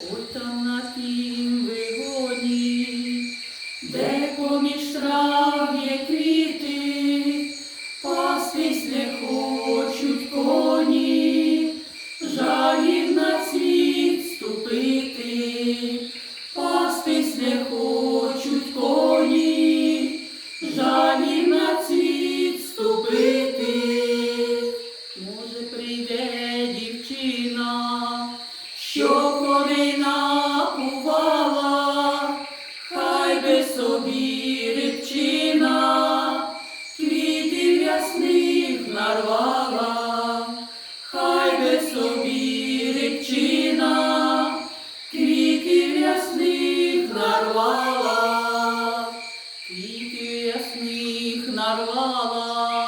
Ой там на тім вигоні, де поміж трав квіти, пастись не хочуть коні, жалів на світ ступити, пастись не хочуть коні, жалів на світ ступити. Може, прийде собі рибчина, квітів ясних нарвала, квітів ясних нарвала,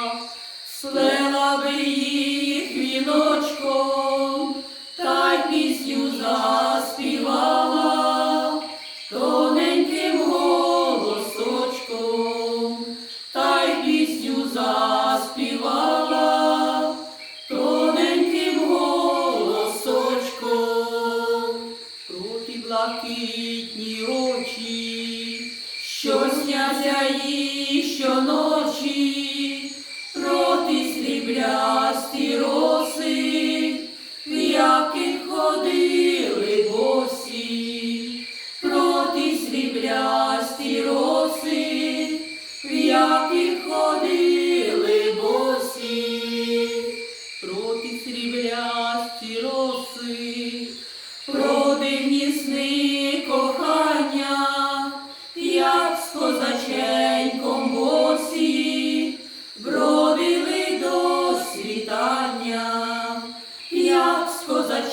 блакитні очі, що сняться їй щоночі, проти сріблясті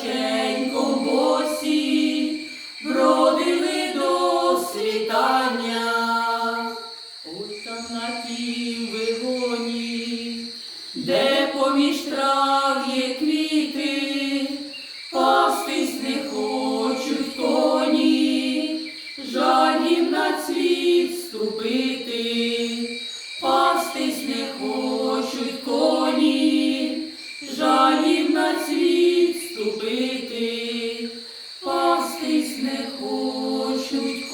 тихенько босі бродили до світання, ось там на тім вигоні, де поміж трав є квіти, пастись не хочуть коні, жалів на цвіт ступити, пастись не хочуть коні. Жалів на цвіт відступити, пастись не хочуть.